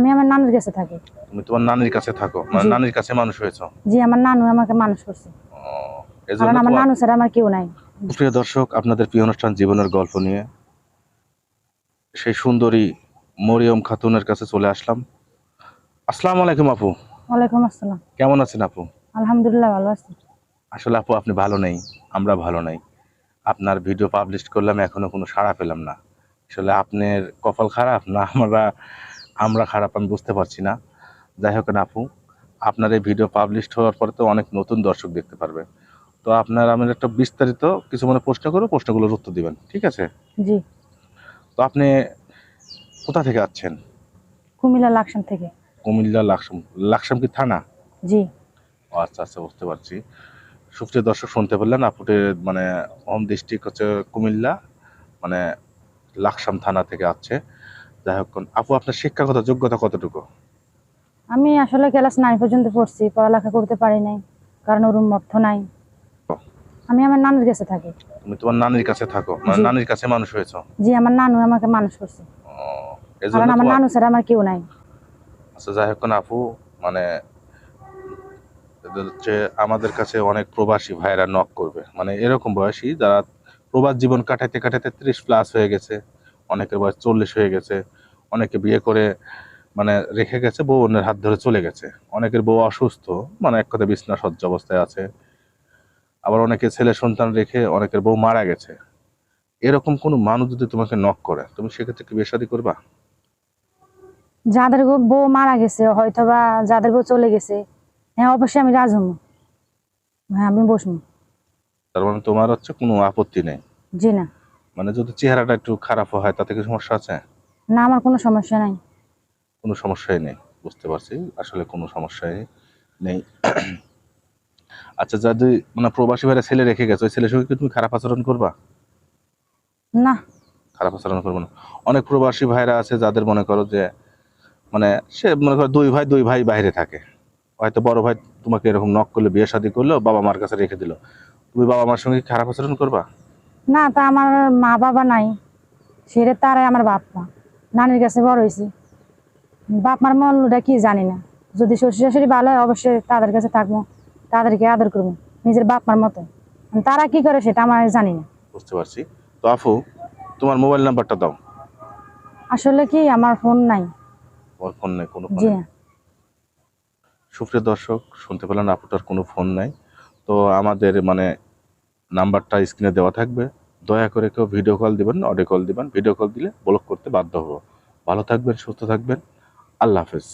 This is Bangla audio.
আমি আমার নানুর কাছে থাকি। তুমি তোমার নানির কাছে থাকো। মানে। নানির কাছে মানুষ হয়েছো? জি আমার নানু আমাকে মানুষ করছে। এজন্য কারণ আমার নানু ছাড়া আমার কেউ নাই। প্রিয় দর্শক আপনাদের প্রিয় অনুষ্ঠান জীবনের গল্প নিয়ে সেই সুন্দরী মরিয়ম খাতুনের কাছে চলে আসলাম। আসসালামু আলাইকুম আপু। ওয়ালাইকুম আসসালাম। কেমন আছেন আপু? আলহামদুলিল্লাহ ভালো আছি। আসলে আপু আপনি ভালো নেই আমরা ভালো নেই। আপনার ভিডিও পাবলিশ করলাম এখনও কোনো সাড়া পেলাম না। আসলে আপনার কপাল খারাপ না আমরা আমরা খারাপ আমি বুঝতে পারছি না। যাই হোক না আপু আপনার এই ভিডিও পাবলিশ হওয়ার পরে তো অনেক নতুন দর্শক দেখতে পারবে। তো আপনার আমি একটা বিস্তারিত কিছু মানে প্রশ্ন করব প্রশ্নগুলোর উত্তর দিবেন ঠিক আছে? জি। তো আপনি কোথা থেকে আসছেন? কুমিল্লা লাকসাম থেকে। কুমিল্লা লাকসাম লাকসাম কি থানা? জি। ও আচ্ছা আচ্ছা বুঝতে পারছি। সুপ্রিয় দর্শক শুনতে পারলেন আপুটের মানে হোম ডিস্ট্রিক্ট হচ্ছে কুমিল্লা মানে লাকসাম থানা থেকে আসছে। যাই হোক আপু আপনার শিক্ষাগত যোগ্যতা কতটুকু? আমি আসলে ক্লাস নাইন পর্যন্ত পড়ছি পড়ালেখা করতে পারি নাই কারণ ওরম অর্থ নাই। আমি আমার নানুর কাছে থাকি। তুমি তোমার নানির কাছে থাকো মানে। নানির কাছে মানুষ হয়েছো? জি আমার নানু আমাকে মানুষ করছে। কারণ আমার নানু ছাড়া আমার কেউ নাই। আচ্ছা যাই হোক আপু মানে হচ্ছে আমাদের কাছে অনেক প্রবাসী ভাইরা নক করবে। মানে এরকম বয়সী যারা প্রবাস জীবন কাটাইতে কাটাইতে ত্রিশ প্লাস হয়ে গেছে। অনেকের বয়স চল্লিশ হয়ে গেছে অনেকে বিয়ে করে মানে রেখে গেছে বউ অন্যের হাত ধরে চলে গেছে। অনেকের বউ অসুস্থ মানে এক কথা বিছনা সজ্জা অবস্থায় আছে। আবার অনেকে ছেলে সন্তান রেখে অনেকের বউ মারা গেছে। এরকম কোনো মানুষ যদি তোমাকে নক করে তুমি সেক্ষেত্রে কি বেশাদি করবা? যাদের বউ মারা গেছে হয়তো বা যাদের বউ চলে গেছে হ্যাঁ অবশ্যই আমি রাজ হব। হ্যাঁ আমি বসবো। তার মানে তোমার হচ্ছে কোনো আপত্তি নেই? জি না। মানে যদি চেহারাটা একটু খারাপ হয় তাতে কি সমস্যা আছে? না আমার কোনো সমস্যা নাই। কোনো সমস্যাই নেই বুঝতে পারছি। আসলে কোনো সমস্যাই নেই। আচ্ছা যদি মানে প্রবাসী ভাইরা ছেলে রেখে গেছে ওই ছেলের সঙ্গে কি তুমি খারাপ আচরণ করবা? না। খারাপ আচরণ করব না। অনেক প্রবাসী ভাইরা আছে যাদের মনে করো যে মানে সে মনে করো দুই ভাই দুই ভাই বাইরে থাকে। হয়তো বড় ভাই তোমাকে এরকম নক করলে বিয়ে শাদী করল বাবা মার কাছে রেখে দিল। তুমি বাবা মার সঙ্গে খারাপ আচরণ করবা? না তা আমার মা বাবা নাই। সেরে তারাই আমার বাপ মা নানির কাছে বড় হয়েছি বাপ মার মূল্যটা কি জানি না। যদি শ্বশুর শাশুড়ি ভালো হয় অবশ্যই তাদের কাছে থাকব। তাদেরকে আদর করব নিজের বাপ মার মতো তারা কি করে সেটা আমার জানি না। বুঝতে পারছি। তো আফু তোমার মোবাইল নাম্বারটা দাও। আসলে কি আমার ফোন নাই। তোমার ফোন নেই কোনো ফোন জি সুপ্রিয় দর্শক শুনতে পেলেন আপুটার কোনো ফোন নাই। তো আমাদের মানে নাম্বারটা স্ক্রিনে দেওয়া থাকবে। দয়া করে কেউ ভিডিও কল দিবেন অডিও কল দেবেন ভিডিও কল দিলে ব্লক করতে বাধ্য হব। ভালো থাকবেন, সুস্থ থাকবেন। আল্লাহ হাফেজ।